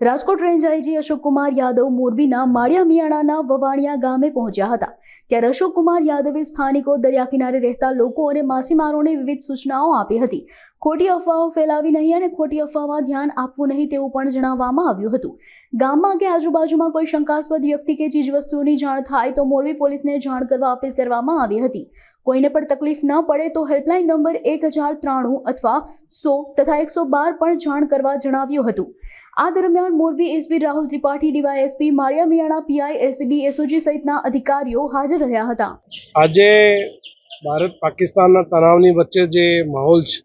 Rajkot range IG Ashokkumar Yadav મોરબીના માળિયા મિયાણાના વવાણિયા ગામે પહોંચ્યા હતા. ત્યારે અશોકકુમાર યાદવે સ્થાનિકો દરિયા કિનારે રહેતા લોકો અને માછીમારોને વિવિધ સૂચનાઓ આપી હતી. ખોટી અફવાઓ ફેલાવી નહીં અને ખોટી અફવામાં ધ્યાન આપવું નહીં તેવું પણ જણાવવામાં આવ્યું હતું. ગામમાં કે આજુબાજુમાં કોઈ શંકાસ્પદ વ્યક્તિ કે ચીજવસ્તુઓની જાણ થાય તો મોરબી પોલીસને જાણ કરવા અપીલ કરવામાં આવી હતી. કોઈને પણ તકલીફ ન પડે તો હેલ્પલાઇન નંબર એક હજાર ત્રાણું અથવા સો તથા એકસો બાર પણ જાણ કરવા જણાવ્યું હતું. આ દરમિયાન Morbi SP Rahul Tripathi, DYSP Maliya Miyana PI LCB SOG સહિતના અધિકારીઓ હાજર રહ્યા હતા. આજે ભારત પાકિસ્તાનના તણાવની વચ્ચે જે માહોલ છે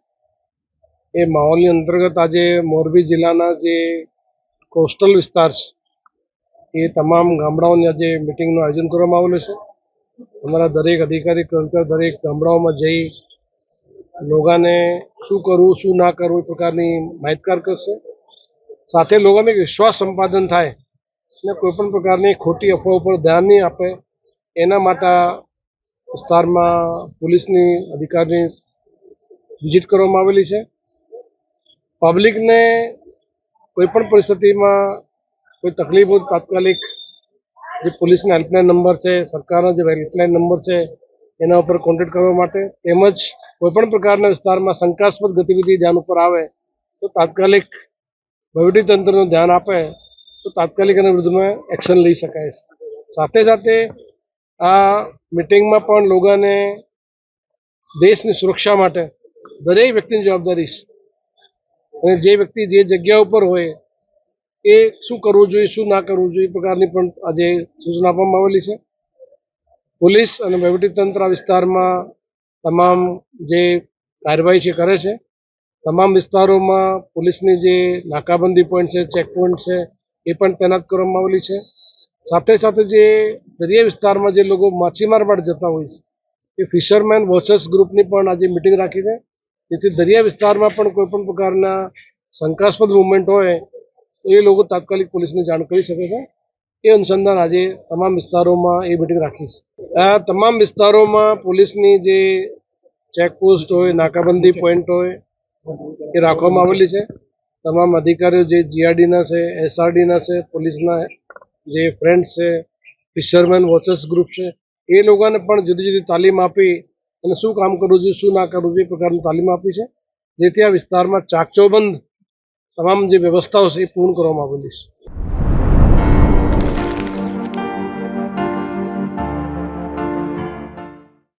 એ માહોલની અંતર્ગત આજે મોરબી જિલ્લાના જે કોસ્ટલ વિસ્તાર છે, એ તમામ ગામડાઓની આજે મિટિંગનું આયોજન કરવામાં આવેલું છે. અમારા દરેક અધિકારી, કર્મચારી દરેક ગામડાઓમાં જઈ લોકોને શું કરવું, શું ના કરવું એ પ્રકારની માહિતગાર કરશે. સાથે લોકોને વિશ્વાસ સંપાદન થાય અને કોઈ પણ પ્રકારની ખોટી અફવાઓ પર ધ્યાન નહીં આપે, એના માટે વિસ્તારમાં પોલીસની અધિકારીની વિઝિટ કરવામાં આવેલી છે. પબ્લિકને કોઈ પણ પરિસ્થિતિમાં કોઈ તકલીફ તાત્કાલિક જે પોલીસના હેલ્પલાઇન નંબર છે, સરકારનો જે હેલ્પલાઇન નંબર છે, એના ઉપર કોન્ટેક્ટ કરવા માટે તેમજ કોઈપણ પ્રકારના વિસ્તારમાં શંકાસ્પદ ગતિવિધિ ધ્યાન ઉપર આવે તો તાત્કાલિક વહીવટીતંત્રનું ધ્યાન આપે તો તાત્કાલિક એના વિરુદ્ધમાં એક્શન લઈ શકાય. સાથે સાથે આ મિટિંગમાં પણ લોકોને દેશની સુરક્ષા માટે દરેક વ્યક્તિની જવાબદારી છે. અને જે વ્યક્તિ જે જગ્યા ઉપર હોય, એ શું કરવું જોઈએ, શું ના કરવું જોઈએ, એ પ્રકારની પણ આજે સૂચના આપવામાં આવેલી છે. પોલીસ અને વહીવટીતંત્ર વિસ્તારમાં તમામ જે કાર્યવાહી છે, કરે છે. તમામ વિસ્તારોમાં પોલીસની જે નાકાબંધી પોઈન્ટ છે ચેક પોઈન્ટ છે, એ પણ તૈનાત કરવામાં આવેલી છે. સાથે સાથે જે દરિયા વિસ્તારમાં જે લોકો માછીમાર માટે જતા હોય છે, એ ફિશરમેન વોચર્સ ગ્રુપની પણ આજે મિટિંગ રાખી છે જેથી દરિયા વિસ્તારમાં પણ કોઈ પણ પ્રકારના શંકાસ્પદ મુવમેન્ટ હોય, તો એ લોકો તાત્કાલિક પોલીસને જાણ કરી શકે છે. એ અનુસંધાન આજે તમામ વિસ્તારોમાં એ મિટિંગ રાખી છે. આ તમામ વિસ્તારોમાં પોલીસની જે ચેકપોસ્ટ હોય, નાકાબંધી પોઈન્ટ હોય, એ રાખવામાં આવેલી છે. તમામ અધિકારીઓ જે જીઆરડીના છે એસઆરડીના છે, પોલીસના જે ફ્રેન્ડ્સ છે ફિશરમેન વોચર્સ ગ્રુપ છે, એ લોકોને પણ જુદી જુદી તાલીમ આપી અને શું કામ કરવું જોઈએ શું ના કરવું જોઈએ એ પ્રકારની તાલીમ આપી છે, જેથી આ વિસ્તારમાં ચાકચોબંધ તમામ જે વ્યવસ્થાઓ છે એ પૂર્ણ કરવામાં આવેલી છે.